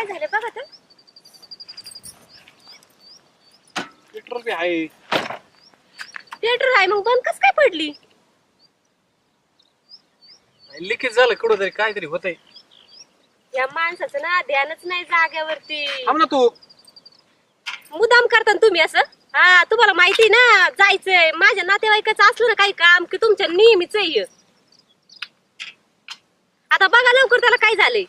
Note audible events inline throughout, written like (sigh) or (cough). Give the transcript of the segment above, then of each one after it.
काय झालं बघा तर पेट्रोल आहे. पेट्रोल आहे मग बंद कस काय पडली? लिकेज झालं कुठं तरी काहीतरी होतंय. या माणसाचं ना ध्यानच नाही जाग्यावरती थांब तू. मुदाम करता ना तुम्ही असं? हा तुम्हाला माहिती ना जायचंय. माझ्या नातेवाईकाचं असलं ना काही काम की तुमच्या नेहमीच आहे आता बघा लवकर त्याला काय झालंय.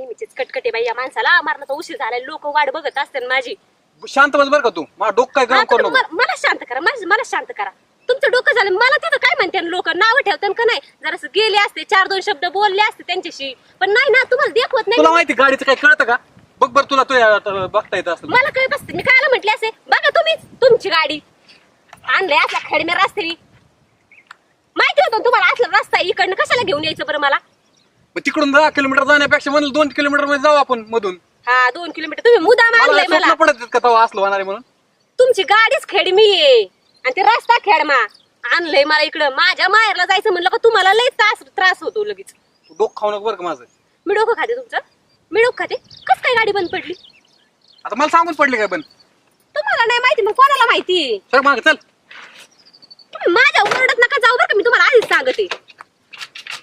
नेहमीचीच कटकटे बाई या माणसाला मरणाचा उशीर झालाय लोक वाट बघत असते माझी. शांत बस बरं का तू. मला डोकं काय गरम तर करू नको. मला मला शांत करा माझं- मला शांत करा. तुमचं डोकं झालं मला तिथं काय म्हणते लोक? नाव ठेवतात का नाही? जरासं गेले असते चार दोन शब्द बोलले असते त्यांच्याशी. पण नाही ना तुम्हाला देखवत तुला नाही माहिती गाडीचं काय कळतं का? बघ बरं तुला तो बघता येत असतं मला काय बसते मी कायला म्हटले असे? बघा तुम्हीच तुमची गाडी. आणले असल्या खडमे रस्त्यानी. माहिती होतं तुम्हाला असला रस्ता आहे, इकडनं कशाला घेऊन यायचं बरं मला? तिकडून दहा किलोमीटर जाण्यापेक्षा म्हणलं दोन किलोमीटरमध्ये जाऊ आपण मधून. हा दोन किलोमीटर. तुम्ही मुदाम आणलंय मला. पडत का असलं होणार आहे म्हणून? तुमची गाडीच खेडमी आहे. आणि ते रस्ता खेडमा आणलंय मला इकडं. माझ्या माहेरला जायचं म्हणलं का तुम्हाला लय त्रास त्रास होतो लगेच. तू डोकं खाऊ नको बरं का माझं. मी डोकं खाते तुमचं? मी डोकं खाते? कस काय गाडी बंद पडली? आता मला सांगून पडले काय पण तुम्हाला नाही माहिती मग कोणाला माहिती? सर माग चल. तुम्ही माझ्या ओरडत नका जाऊ बरं का मी तुम्हाला आधीच सांगते.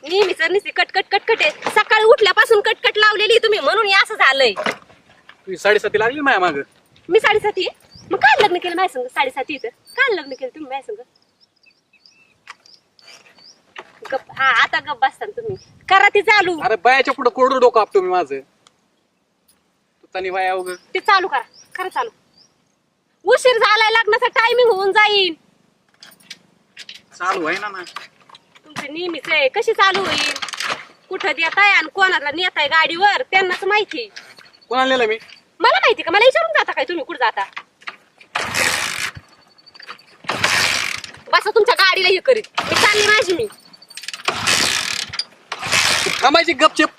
नेहमीच निस्ती कटकट कटकट आहे. सकाळी उठल्यापासून कटकट लावलेली तुम्ही म्हणून हे असं झालंय. तुझी साडेसाती लागली माझ्या माग. मी साडेसाती आहे? मग काय लग्न केलं माझ्या संग? साडेसाती इथं. काय लग्न केलं तुम्ही माझ्या संग? गप हा आता गप बसता ना तुम्ही. करा ती चालू. अरे बायाच्या पुढे कोरडं डोकं आपतो मी माझं. तू तनी बाया वगैरे ते चालू करा. करा चालू. उशीर झालाय लग्नाचा टायमिंग होऊन जाईल चालू आहे ना ना. नेहमीच आहे. कशी चालू होईल? कुठं देताय आणि कोणाला नेताय गाडीवर? त्यांनाच माहिती. कोणाला नेलं मी? मला माहिती का? मला विचारून जाता काय तुम्ही? कुठं जाता? बसा तुमच्या गाडीला हे करीत. मी चालली माझी मी. थांबायची गपचेप.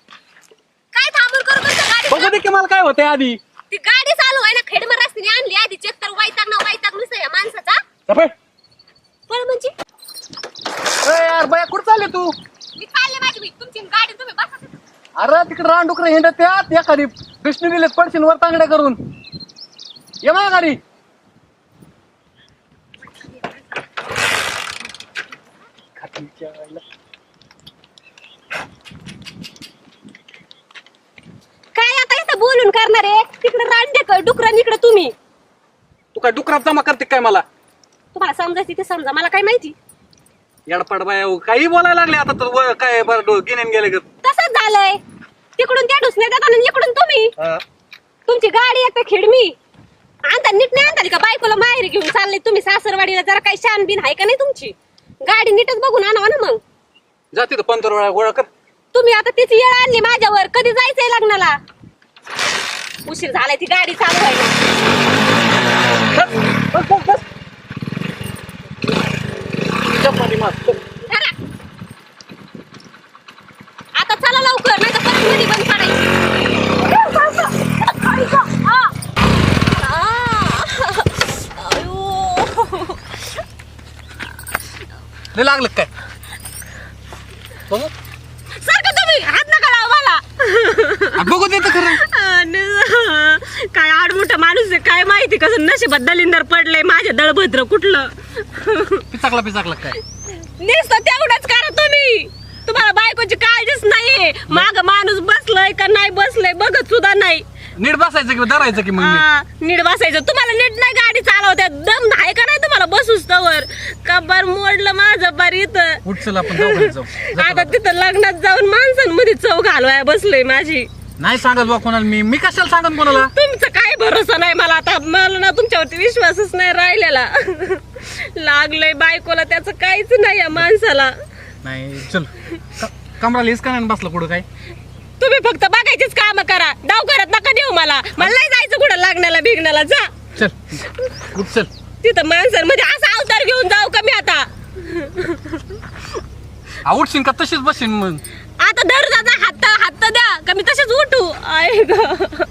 काय थांबून करू तुमच्या गाडी बघू दे की मला काय होतंय आधी. ती गाडी चालू आहे ना खेडमर रस्त्याने आणली. आधी चेक तर वैताग ना वैताग नुसतं या माणसाचा. चपळ. पण म्हणजे? ए यार बाया कुठं चालले तू? मी चालले माझी मी तुमची गाडी तुम्ही बसा. अरे तिकडे रान डुकर हिंडत त्यात एखादी कृष्ण दिलेत पडशील वर तांगड्या करून. ये माझ्या गाडी. खातीच्या. काय आता इथं बोलून करणार आहे? तिकडे रांडे डुकरान इकडे तुम्ही. तू काय डुकरात जमा करते काय मला? तुम्हाला समजायचं ते समजा मला काय माहिती? येडपाड बाया हो, काही बोलायला लागले आता तर व- काय बरं गिन्यान गेले तसंच झालंय. तिकडून त्या डुसण्यात येतात आणि इकडून तुम्ही. तुमची गाडी एक खिडमी आणता नीट नाही आणता का? बायकोला माहेर घेऊन चालले. तुम्ही सासरवाडीला जरा काही शान बिन आहे का नाही तुमची? गाडी नीटच बघून आणावा ना मग. जाते तर पंधरा वेळा गोळा कर. तुम्ही आता तिची येळ आणली माझ्यावर. कधी जायचंय लग्नाला? उशीर झालाय ती गाडी चालू. बस, बस, बस, धरा. आता चला लवकर नाही तर परत मध्ये बंद पडायची. लय लागलं काय? बघू. सारखं तुम्ही हात नका लावा मला. आ, बघू दे तर खरं. आणि काय आहे काय माहिती कसं नशिबात दलिंदर पडलंय माझ्या दळभद्र कुठलं? पिचाकला पिचाकला काय? नुसतं तेवढंच करा तुम्ही. तुम्हाला बायकोची काळजीच नाही माग माणूस बसलंय का नाही बसलंय बघत सुद्धा नाही. नीट बसायचं किंवा धरायचं की मग मी? हा, नीट बसायचं. तुम्हाला नीट नाही गाडी चालवत्या दम आहे का नाही तुम्हाला बसूच तवर कबर मोडलं माझं बार इथं. उठ चल आपण दवाखान्यात जाऊ. जा (laughs) आता. तिथं लग्नात जाऊन माणसांमध्ये चव घालवाय बसलोय माझी. नाही सांगत बा कोणाला मी. मी कशाला सांगत कोणाला? तुमचा भरोसा नाही मला. आता मला ना तुमच्यावरती विश्वासच नाही राहिलेला. लागलंय बायकोला त्याचं काहीच नाही या माणसाला. नाही चल. क- कमराला हिसका नाही बसला कुठं काय? तुम्ही फक्त बघायचीच काम करा. डाव करत नका देऊ मला. मला नाही जायचं कुठं लागण्याला बिगण्याला जा. चल. उठ चल. तिथं माणसांमध्ये असा अवतार घेऊन जाऊ का मी आता? आ, उठशील का? तशीच बसशील मग. आता धर दादा हात हात द्या का मी तसेच उठू? ग.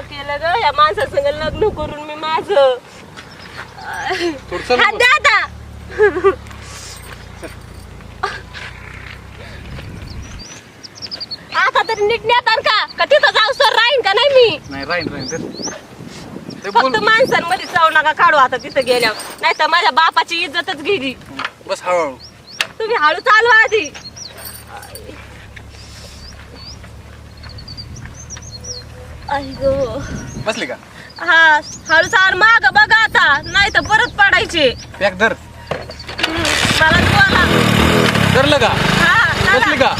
लग्न केलं ग. या माणसासंग लग्न करून मी माझं. हात आता. तरी नीट नेतार का? का तिथं जाऊ सर राहीन का नाही मी? नाही राहीन राहीन. फक्त माणसांमध्ये जाऊ नका काढू आता तिथं गेल्यावर. नाही तर माझ्या बापाची इज्जतच गेली. बस हळूहळू. तुम्ही हळू चालू आधी. बसली का? हा हळूसार माग बघा आता. नाही तर परत पडायचे. पॅक धर. मला धुवाला धरलं का? हा बसली चला. का?